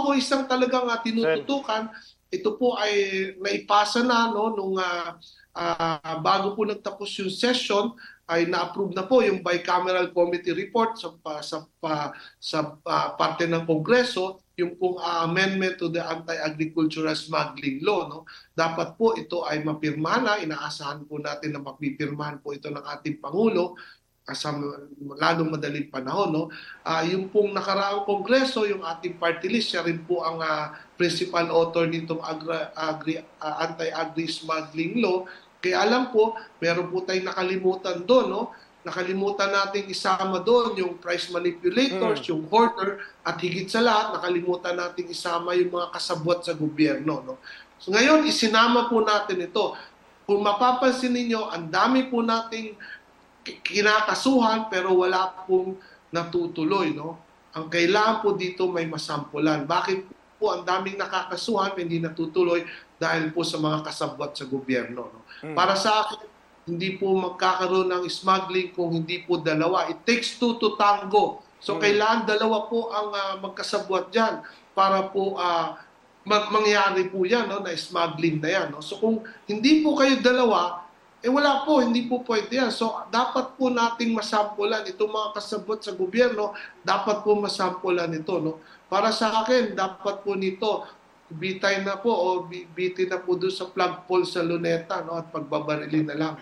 ako isang talagang uh, tinututukan. Ito po ay naipasa na no nung ah, ah, bago po nagtapos yung session ay na-approve na po yung bicameral committee report sa pa- sa pa- sa ah, parte ng Kongreso yung pong ah, amendment to the anti-agricultural smuggling law no. Dapat po ito ay mapirma na. Inaasahan po natin na mapipirmahan po ito ng ating pangulo sa lalong madaling panahon no Ah, yung pong nakaraang kongreso yung ating party list siya rin po ang ah, principal author nitong agra, agri, ah, anti-agri smuggling law kaya alam po meron po tayong nakalimutan doon no nakalimutan nating isama doon yung price manipulators, yung hoarder, at higit sa lahat, nakalimutan nating isama yung mga kasabwat sa gobyerno. No? So ngayon, isinama po natin ito. Kung mapapansin ninyo, ang dami po nating kinakasuhan pero wala pong natutuloy. No? Ang kailangan po dito may masampulan. Bakit po ang daming nakakasuhan hindi natutuloy dahil po sa mga kasabwat sa gobyerno. No? Mm. Para sa akin, hindi po magkakaroon ng smuggling kung hindi po dalawa. It takes two to tango. So Mm. kailangan dalawa po ang ah, magkasabwat dyan para po mag- mangyari po yan, no, na smuggling na yan. No? So kung hindi po kayo dalawa, eh wala po, hindi po pwede yan. So dapat po nating masampulan itong mga kasabot sa gobyerno, dapat po masampulan ito. No? Para sa akin, dapat po nito, bitay na po o bi- bitin na po doon sa flagpole sa luneta no, at pagbabarilin na lang.